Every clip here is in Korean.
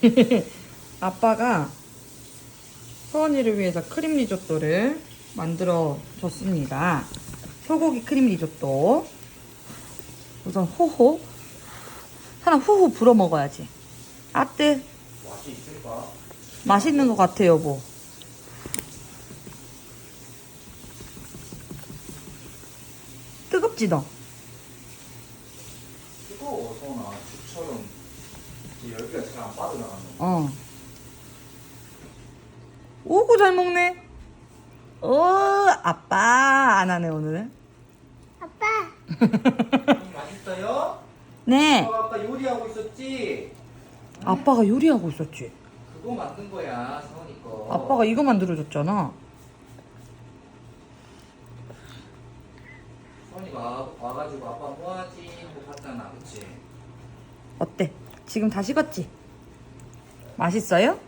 아빠가 서원이를 위해서 크림 리조또를 만들어 줬습니다. 소고기 크림 리조또. 우선 호호. 하나 후후 불어 먹어야지. 아뜨. 맛이 있을까? 맛있는 것 같아, 여보. 뜨겁지, 너? 뜨거워서나 죽처럼 이 열기가 잘 안 빠져나가는 거. 어. 오고 잘 먹네. 오, 아빠 안 하네, 오늘은. 아빠, 맛있어요? 네. 어, 아까 요리하고 있었지? 아빠가 요리하고 있었지. 그거 만든 거야, 서원이 거. 아빠가 이거 만들어줬잖아. 서원이가 와가지고 아빠 뭐하지? 하고 봤잖아, 그치? 어때? 지금 다 식었지? 맛있어요?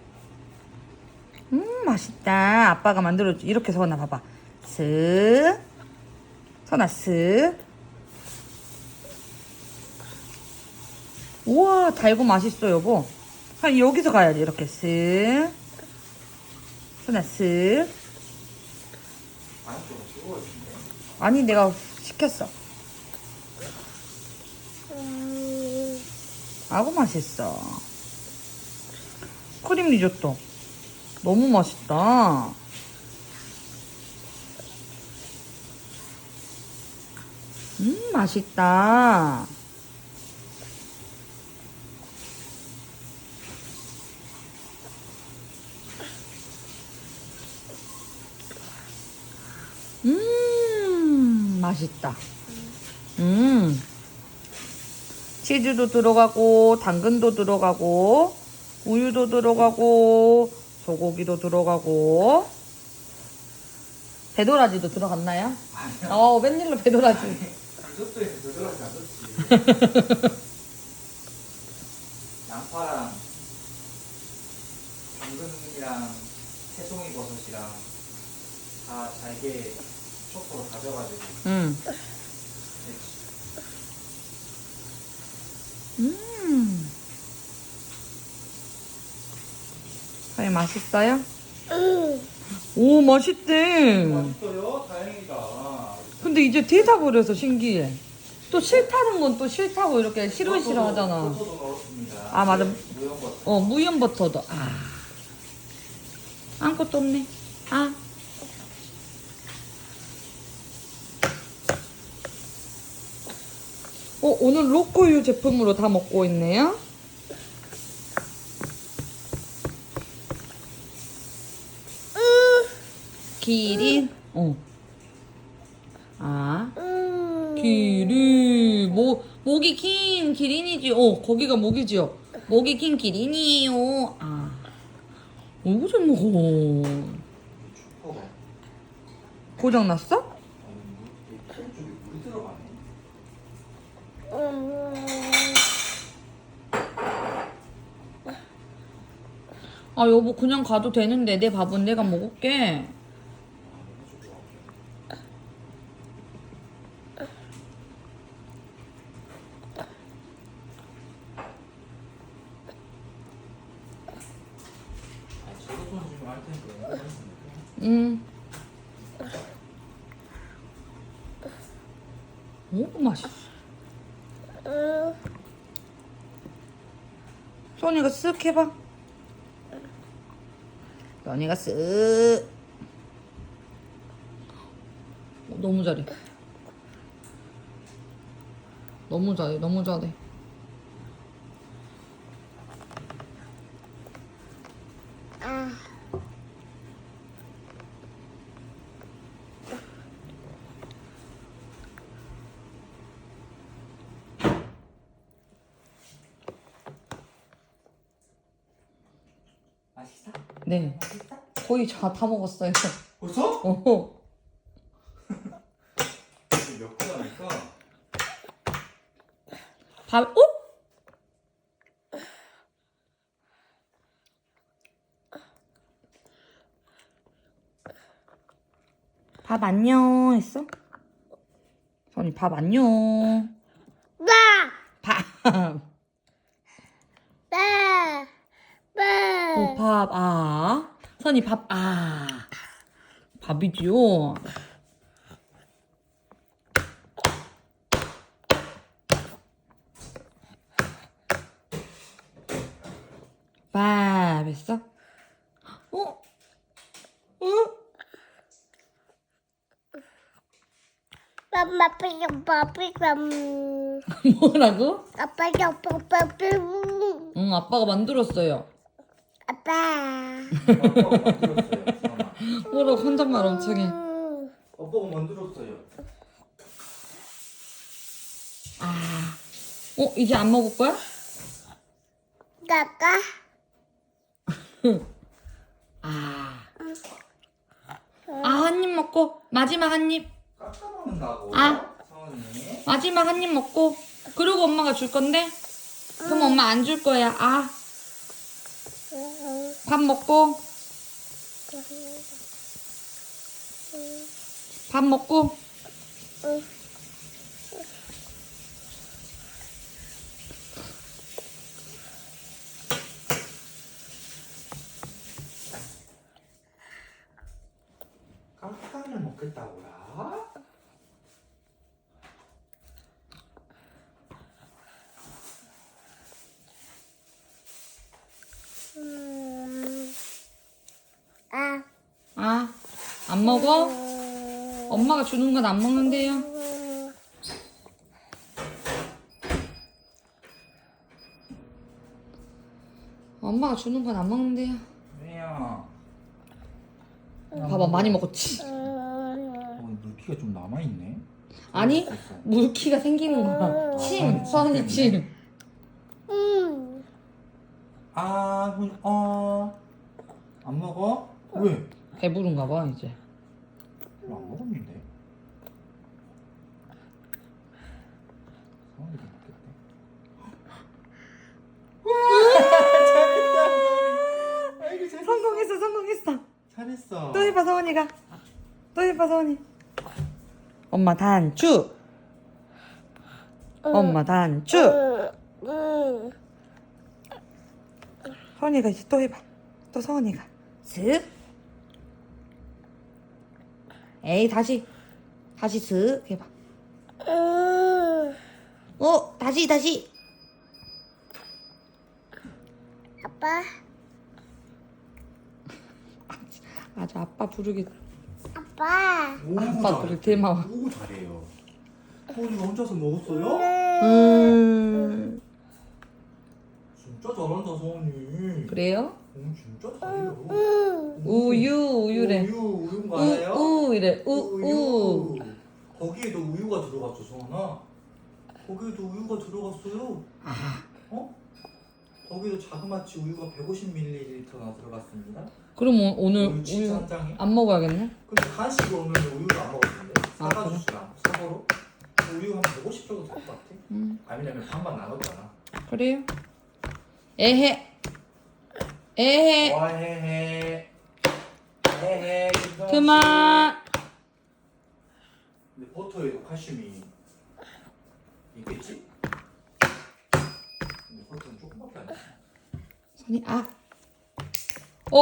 음, 맛있다. 아빠가 만들어줘. 이렇게 서원아, 봐봐. 슥. 선아, 슥. 우와, 달고 맛있어, 여보. 한 여기서 가야지. 이렇게 슥. 안쪽은 뜨거워진데. 아니, 내가 시켰어. 음, 아구 맛있어. 크림 리조또. 너무 맛있다. 음, 맛있다. 음, 맛있다. 음. 치즈도 들어가고 당근도 들어가고 우유도 들어가고 소고기도 들어가고 배도라지도 들어갔나요? 아니야. 어 웬일로 배도라지 리조또에서 들어가지 않았지. 양파랑 당근이랑 새송이 버섯이랑 다 잘게 초코로 다져가지고 음. 음. 사이 맛있어요? 음, 오 맛있대 맛있어요? 다행이다. 근데 이제 대답을 해서 신기해 또 싫다는 건 또 싫다고 이렇게 싫어 싫어 하잖아 버터도 넣었습니다. 아, 맞아. 무염 버터. 어 무염 버터도 아 아무것도 없네 아 어, 오늘 로코유 제품으로 다 먹고 있네요. 기린. 어. 아. 음, 기린. 모, 목이 긴 기린이지. 어, 거기가 목이지요. 목이 긴 기린이에요. 아. 어이구, 잘 먹어. 고장 났어? 들어가네. 음, 아, 여보, 그냥 가도 되는데. 내 밥은 내가 먹을게. 아, 저도 좀 지금 할 텐데. 음. 오, 맛있어. 음, 소니가 쓱 해봐. 소니가 쓱. 어, 너무 잘해. 너무 잘해, 너무 잘해. 맛있어? 네. 거의 다, 다 먹었어요. 벌써? 어. 몇 개라니까? 밥, 어? 밥 안녕 했어? 선이 밥 안녕. 나, 밥. 나, 오, 밥, 아. 선이 밥, 아. 밥이지요. 밥 했어? 어? 어? 엄마 아빠가 밥을 뭐라고? 아빠가 밥을 응, 아빠가 만들었어요. 아빠 아빠가 만들었어요. 수원아. 뭐라고 혼잣말 엄청 해. 음, 아빠가 만들었어요. 아. 어, 이제 안 먹을 거야? 까까 아. 아, 한 입 먹고, 마지막 한 입. 깎아 먹는다고. 아. 마지막 한 입 먹고, 그리고 엄마가 줄 건데? 그럼 엄마 안 줄 거야. 아. 밥 먹고. 밥 먹고. 깎아를 먹겠다고요? 음, 아 아. 안 먹어? 엄마가 주는 건 안 먹는데요. 음, 엄마가 주는 건 안 먹는데요. 왜요? 봐봐, 많이 먹었지. 음, 어, 물기가 좀 남아있네. 아니. 물기가 생기는 거야. 침, 서은이 침. 음, 아, 물- 어. 안 먹어? 왜? 배부른가 봐, 이제. 별로 안 먹었는데. 서원이가 먹겠대. 잘했다. 아이고, 잘했어. 성공했어, 성공했어. 잘했어. 또 해봐, 서원이가. 또 해봐, 서원이. 엄마 단추. 엄마 단추. 서원이가 이제 또 해봐. 또 서원이가. 슥. 에이, 다시. 다시 슥 해봐. 음, 어, 다시, 다시. 아빠 아주 아빠 부르기. 아빠 오, 아빠 부르기 대마와. 오, 잘해요. 서원이가 혼자서 먹었어요? 음. 진짜 잘한다, 서원이. 그래요? 오, 진짜 잘해요. 음, 우유, 우유래. 우유, 우유인 거 알아요? 우, 우, 이래. 우, 우. 거기에도 우유가 들어갔죠, 소원아. 거기에도 우유가 들어갔어요. 아, 어? 거기도 자그마치 우유가 150ml나 들어갔습니다. 그럼 오- 오늘 우유 치즈 우유 한 장에. 안 먹어야겠네? 근데 간식으로 오늘 우유를 안 먹었는데 아, 사가주시라 사고로 우유 한 150 정도 될 것 같아. 음, 아 왜냐면 반반 나눴잖아. 그래요? 에헤. 에헤. 해해. 김성씨. 그만. 근데 버터에도 칼슘이 있겠지? 근데 버터는 조금밖에 안 돼. 손이, 아. 오!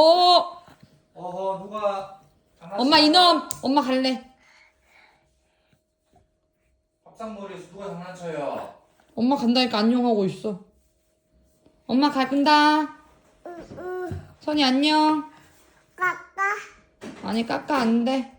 어허 누가 장난치나? 엄마 이놈! 엄마 갈래. 밥상머리에서 누가 장난쳐요? 엄마 간다니까 안녕하고 있어. 엄마 간다. 선이 안녕. 까까 아니, 까까 안 돼.